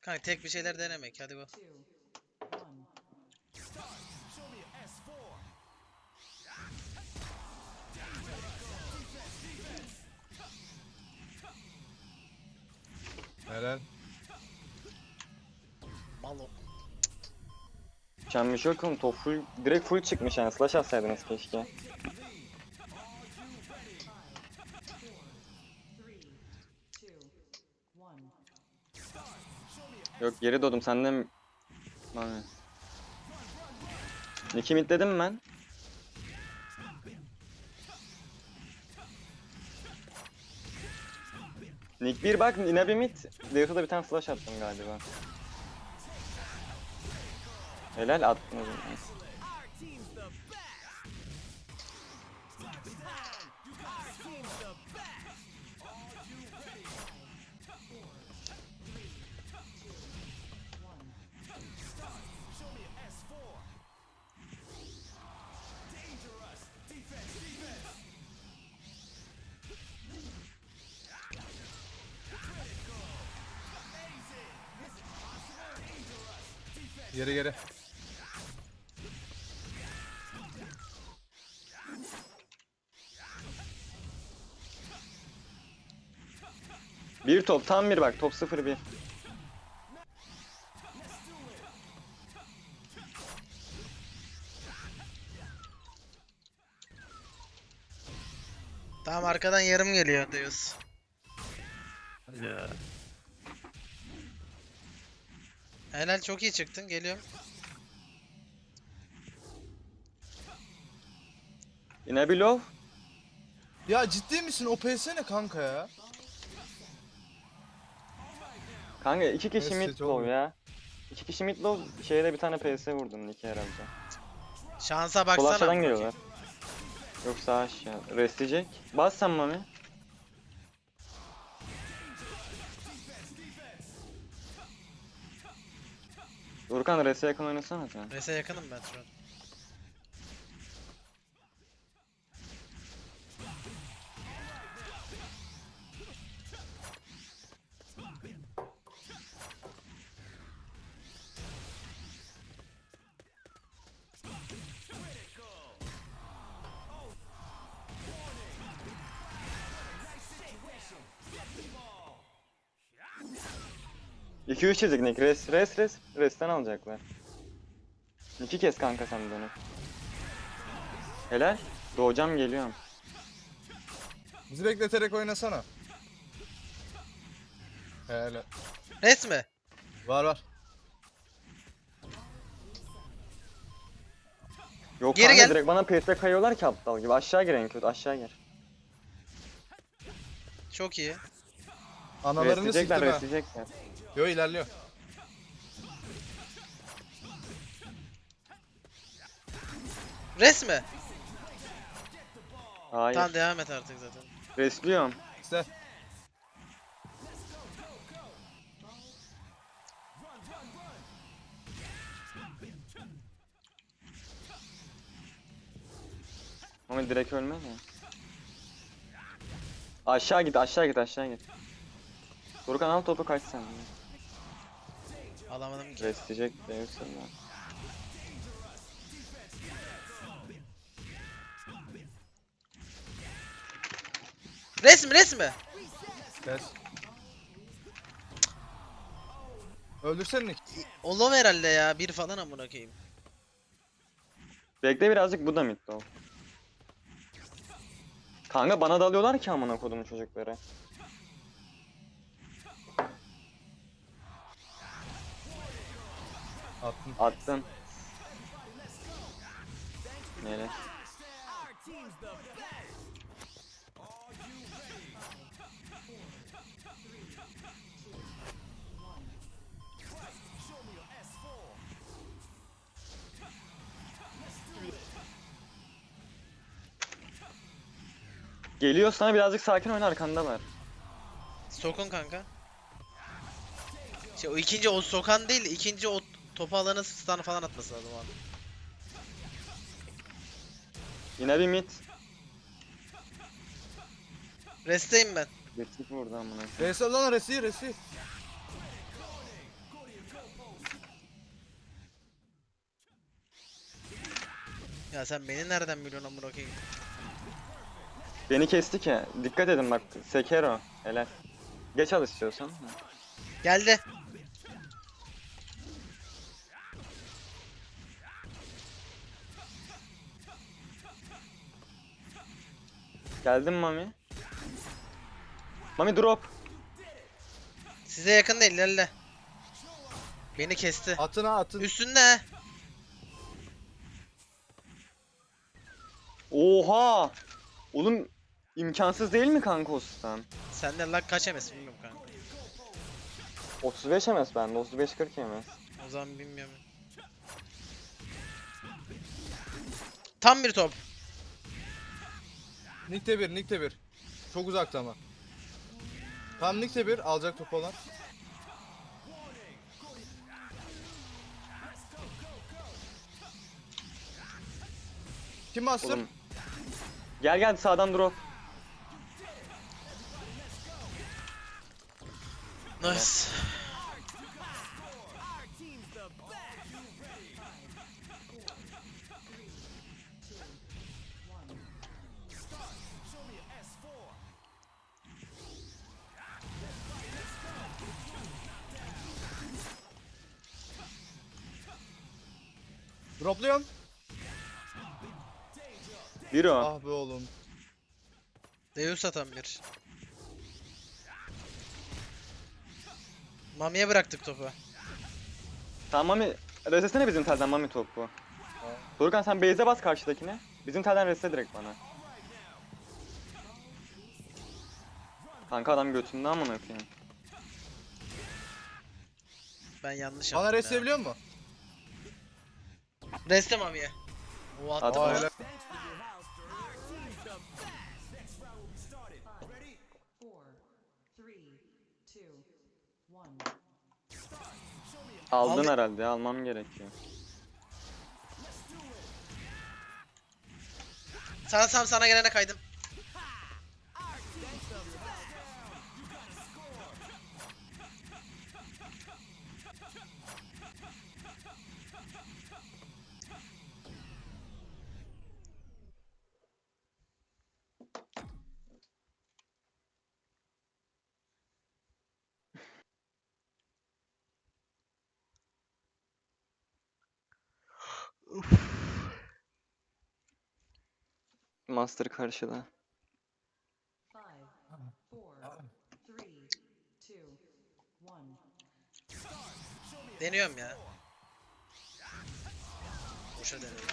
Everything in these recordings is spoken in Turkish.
Kanka tek bir şeyler denemek. Hadi go. Helal. Malo. Can bir şey yok oğlum. Top full, direkt full çıkmış yani. Slash atsaydınız keşke. Yok geri doğdum senden... Lan. Nick'i midledim ben. Nick 1 bak yine bir mid. Deus'a da bir tane flash attım galiba. Helal attın. Geri geri. Bir top tam bir bak top 0 1. Tamam arkadan yarım geliyor Deus. Helal çok iyi çıktın. Geliyorum. Yine bir low. Ya ciddi misin? O PS ne kanka ya? Kanka iki kişi Neyse, mid çok low iyi. ya. İki kişi mid low şeyde bir tane PS vurdum Nick'e herhalde. Şansa baksana. geliyorlar. Yok sağ aşağı. Restleyecek. Bas sen Mami. Urkan reste yakın oynasana sen. Rese yakınım ben şu an. İki üç çizik Nick. Rest, rest, rest. Restten alacaklar. İki kez kanka sen bunu. Helal. Doğacağım geliyorum. Bizi bekleterek oynasana. Helal. Res mi? Var var. Yok Geri kanka gel. direkt bana PS kayıyorlar ki aptal gibi. Aşağı gir en kötü aşağı gir. Çok iyi. Analarını Restleyecekler siktim ha. restleyecekler. Yo ilerliyor. Res mi? Hayır. Tamam devam et artık zaten. Restliyorum. İşte. Ama direkt ölmez ya. Aşağı git aşağı git aşağı git. Furkan al topu kaç sen. Alamadım ki. Restleyecek de yoksa ya. Res mi? Res mi? Kes. Öldürsen Nick. Olov herhalde ya. Bir falan amına koyayım. Bekle birazcık bu da mid ol. Kanka bana dalıyorlar ki amına kodumun çocukları. Attın. Attın. Nereye? Geliyor sana birazcık sakin oyna arkanda var. Sokun kanka. Şey o ikinci o sokan değil, ikinci o Topu alana stun falan atması lazım abi. Yine bir mid. Resteyim ben. Geçtik vurdu amına. Resi lan resi resi. Ya sen beni nereden biliyorsun amına koyayım? Beni kesti ki. Dikkat edin bak. Sekero. Helal. Geç al istiyorsan. Geldi. Geldin Mami. Mami drop. Size yakın değil ilerle. Beni kesti. Atın ha atın. Üstünde. Oha! Oğlum imkansız değil mi kanka o sistem? Sende lag kaç MS bilmiyorum kanka. 35 MS bende, 35-40 MS. O zaman bilmiyorum. Tam bir top. Nick'te bir, Nick'te bir. Çok uzakta ama. Tam Nick'te bir alacak topu olan. Kim bastır? Oğlum. Gel gel sağdan drop. Nice. Dropluyorum. Bir o. Ah be oğlum. Deus atan bir. Mami'ye bıraktık topu. Tamam Mami. Resesene bizim telden Mami topu. Dorukhan sen base'e bas karşıdakine. Bizim telden resle direkt bana. Kanka adam götünden amına koyayım. Ben yanlış Bana yaptım ya. restleyebiliyor mu? Reste Mami'ye. O attı Hadi bana. Aldın Aldı- herhalde almam gerekiyor. Sana Sam sana gelene kaydım. Master karşıda. Deniyorum ya. Boşa deniyorum.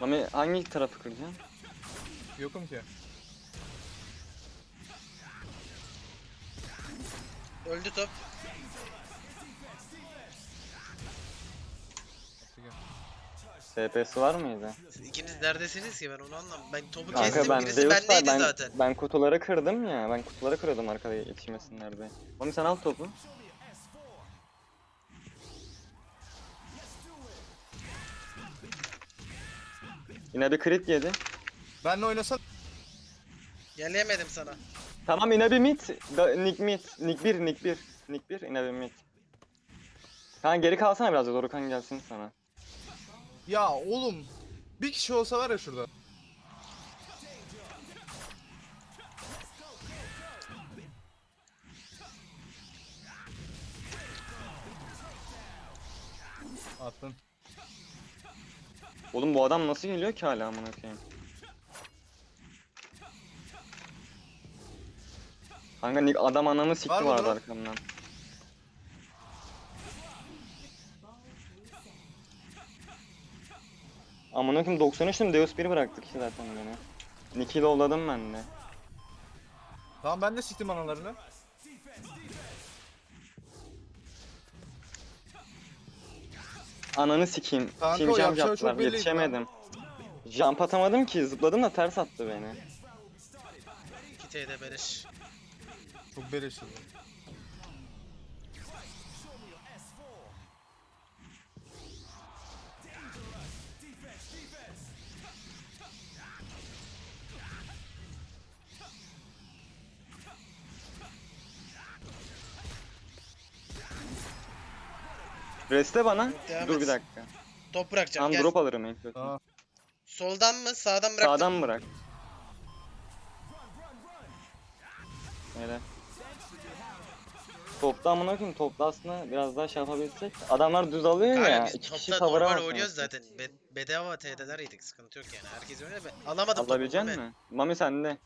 Mami hangi tarafı kıracaksın? Yokum ki. Öldü top. SP'si var mıydı? İkiniz neredesiniz ki ben onu anlamadım. Ben topu Kanka kestim ben birisi Deus'ta bendeydi ben, zaten. ben kutuları kırdım ya. Ben kutuları kırıyordum arkada yetişmesinler diye. Mami sen al topu. Yine bir crit yedi. Benle oynasan Gelemedim sana. Tamam yine bir mid. Da- Nick mid. Nick 1, Nick 1. Nick 1, yine bir mid. Kanka geri kalsana biraz da Dorukan gelsin sana. Ya oğlum bir kişi olsa var ya şurada. Attın. Oğlum bu adam nasıl geliyor ki hala amına koyayım? Kanka adam ananı Var sikti mı vardı drop? arkamdan. Amına koyayım 93'tüm Deus 1 bıraktık işte zaten beni. Nick'i lovladım ben de. Tamam ben de siktim analarını. Ananı sikeyim. Kanka, Team o jump yapacağı yaptılar belliydi yetişemedim. Jump atamadım ki zıpladım da ters attı beni. 2 TD beleş. Çok beleşti. Reste bana. Devam Dur et. bir dakika. Top bırakacağım. Tam Gel. drop alırım en kötü. Soldan mı? Sağdan bıraktım. Sağdan bırak. Öyle. Topta amına koyayım topta aslında biraz daha şey yapabilsek. Adamlar düz alıyor Kanka ya. biz iki kişi topta normal oynuyoruz zaten. Be bedava TD'ler yedik. Sıkıntı yok yani. Herkes oynuyor. Ben alamadım Alabilecek topu. Mami. misin? Mami sende.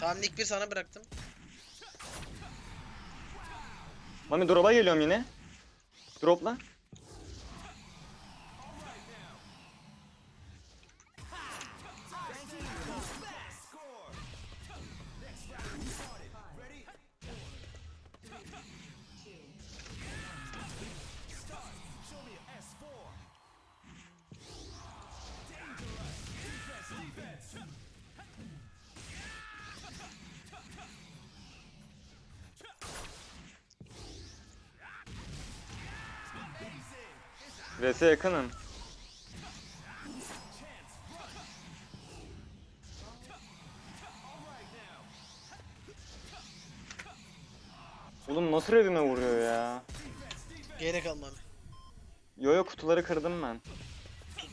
Tamam Nick 1 sana bıraktım. Mami drop'a geliyorum yine. Drop'la. Rese yakınım. Oğlum nasıl redime vuruyor ya? Gerek almam. Yo yo kutuları kırdım ben.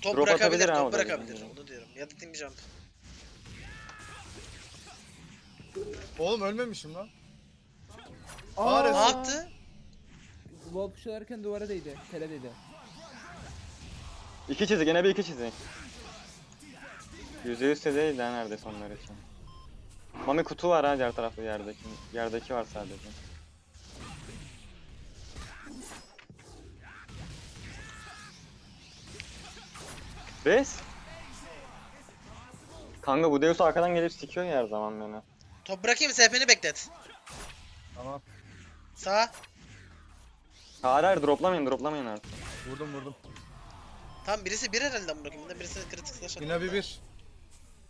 Top Drop bırakabilir, top bırakabilir. Onu diyorum. Ya da team jump. Oğlum ölmemişim lan. Aa, Ne yaptı? Wall pushlarken duvara değdi. Tele değdi. İki çizik gene bir iki çizik. Yüzde yüz değil lan neredeyse onlar için. Mami kutu var ha diğer tarafta yerdeki. Yerdeki var sadece. Res? Kanka bu Deus arkadan gelip sikiyor ya her zaman beni. Top bırakayım SP'ni beklet. Tamam. Sağ. Hayır hayır droplamayın droplamayın artık. Vurdum vurdum. Tam birisi bir herhalde amına koyayım. Birisi kritik slash Yine bir bir.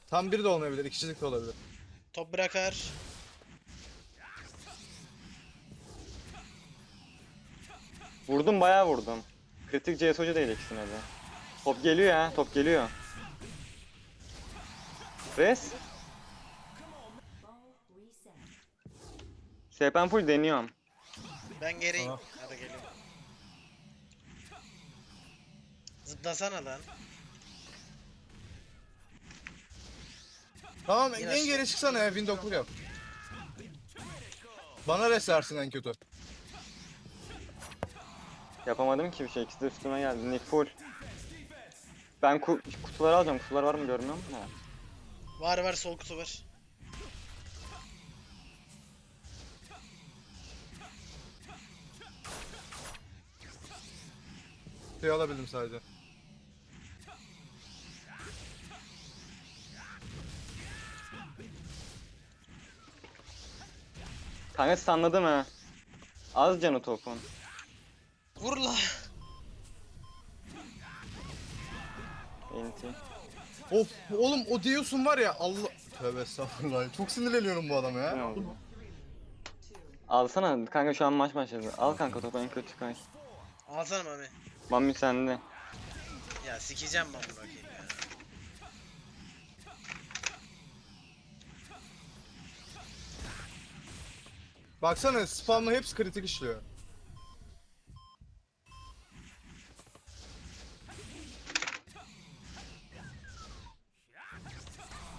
Tam bir de olmayabilir. ikicilik de olabilir. Top bırakar. Vurdum bayağı vurdum. Kritik CS hoca değil ikisine de. Top geliyor ya top geliyor. Res? SPM full deniyorum. Ben geriyim. Tamam. Hadi geliyorum. Zıplasana lan. Tamam en aşağı. geri çıksana ya. Kur yap. Bana resersin en kötü. Yapamadım ki bir şey ikisi de üstüme geldi. Nick full. Ben ku kutuları alacağım. Kutular var mı görmüyorum da. Var var sol kutu var. Şey alabildim sadece. Kanka siz anladın mı? Az canı topun. Vur la. Enti. Of oğlum o Deus'un var ya Allah... Tövbe estağfurullah. Çok sinirleniyorum bu adama Ne ya. oldu? Alsana kanka şu an maç başladı. Al kanka topu en kötü kay. Alsana Mami. Mami sende. Ya sikeceğim ben bunu bakayım ya. Baksana spamla hepsi kritik işliyor.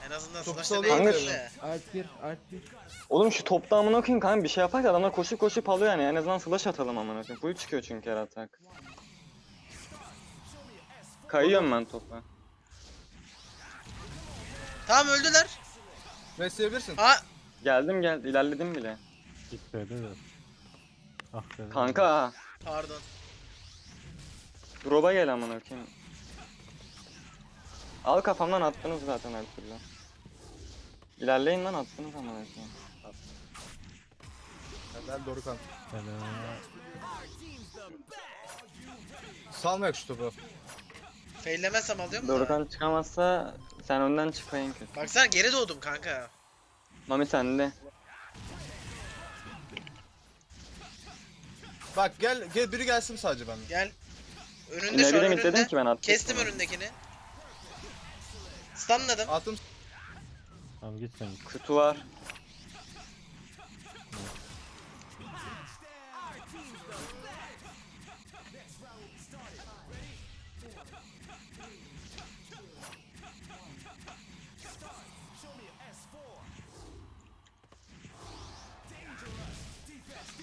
En azından Topu salıyor değil ya. de. Art 1, art 1. Oğlum şu topta amına koyayım kanka bir şey yapar da adamlar koşup koşup alıyor yani en azından slash atalım amına koyayım. Full çıkıyor çünkü her atak. Kayıyorum ben topa. Tamam öldüler. Resleyebilirsin. Ha Geldim gel ilerledim bile. Gitmedi de. Ah be. Kanka pardon. drop'a gel amına koyayım. Al kafamdan attınız zaten her türlü. İlerleyin lan attınız amına koyayım. Helal Dorukan. Fena. Salmayak şu topu. Faillemezsem alıyorum da. Dorukan çıkamazsa sen önden çık en kötü. Baksana geri doğdum kanka. Mami sende. Bak gel, gel biri gelsin sadece ben. Gel. Önünde Ne şu an bileyim önünde. dedim ki ben artık. Kestim önündekini. Stunladım. Attım. Tamam git sen. Kutu var.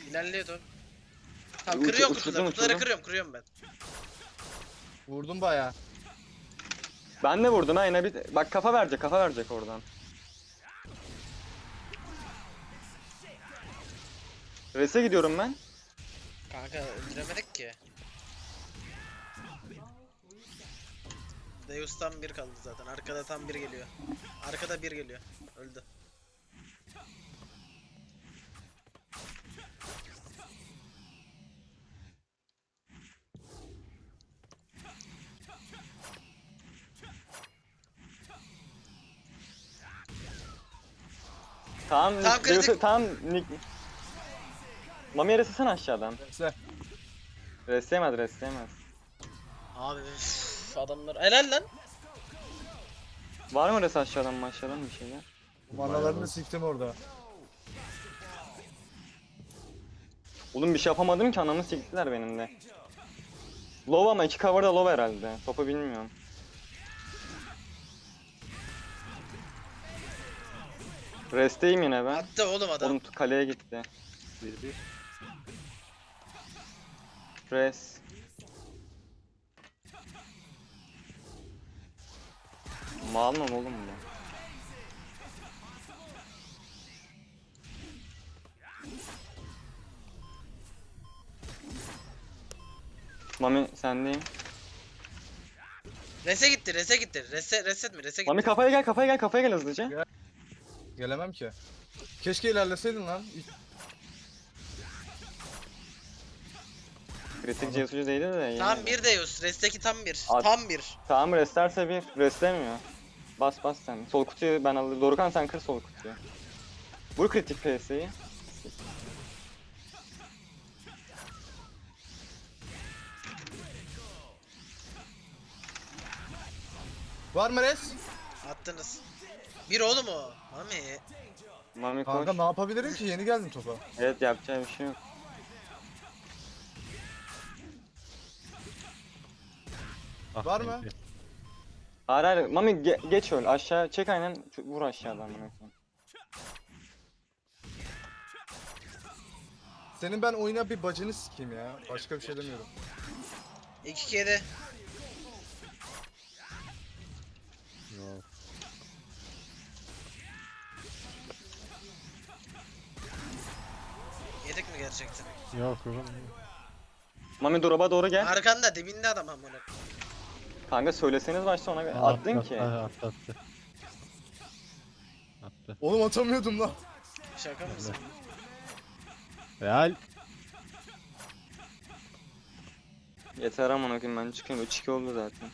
İlerliyordu. Tamam Uç- kırıyorum uçurdum, kutuları. Kutuları uçurdum. kırıyorum kırıyorum ben. Vurdum bayağı. Ben de vurdum ha yine bir... Bak kafa verecek kafa verecek oradan. Res'e gidiyorum ben. Kanka öldüremedik ki. Deus'tan bir kaldı zaten. Arkada tam bir geliyor. Arkada bir geliyor. Öldü. Tamam, Tamam, kritik. Deus'u- tamam Nick. Mami'ye resesene aşağıdan. Neyse. Resleyemez resleyemez. Abi üf, adamlar helal lan. Var mı res aşağıdan mı aşağıdan bir şeyler? Manalarını siktim orada. Oğlum bir şey yapamadım ki anamı siktiler benim de. Low ama iki cover da low herhalde. Topu bilmiyorum. Rest'teyim yine ben. Attı oğlum adam. Oğlum kaleye gitti. Bir bir. Res. Mal mı oğlum bu? Mami sendeyim. Rese gitti, rese gitti. Rese, reset mi? Rese gitti. Mami kafaya gel kafaya gel kafaya gel hızlıca. Gelemem ki. Keşke ilerleseydin lan. Kritik cesucu değildi de yine Tam de. bir Deus. Resteki tam bir. At. Tam bir. Tamam restlerse bir. Restlemiyor. Bas bas sen. Sol kutuyu ben alırım. Dorukan sen kır sol kutuyu. Vur kritik PS'yi. Var mı res? Attınız. Bir oğlum o. Mami. Mami koş. Kanka ne yapabilirim ki? Yeni geldim topa. Evet yapacağı bir şey yok. Ah, Var mı? bir. Hayır hayır Mami ge- geç öl aşağı çek aynen Ç- vur aşağıdan bunu. Senin ben oyuna bir bacını sikeyim ya. Başka bir şey demiyorum. 2 kedi. Gerçekten? Yok oğlum. Mami drop'a doğru gel. Arkanda dibinde adam amına. Kanka söyleseniz başta ona Aa, attın attı, ki. Attı attı. Attı. Oğlum atamıyordum lan. Şaka mısın? Real. Yeter amına koyayım ben çıkıyorum 3-2 oldu zaten.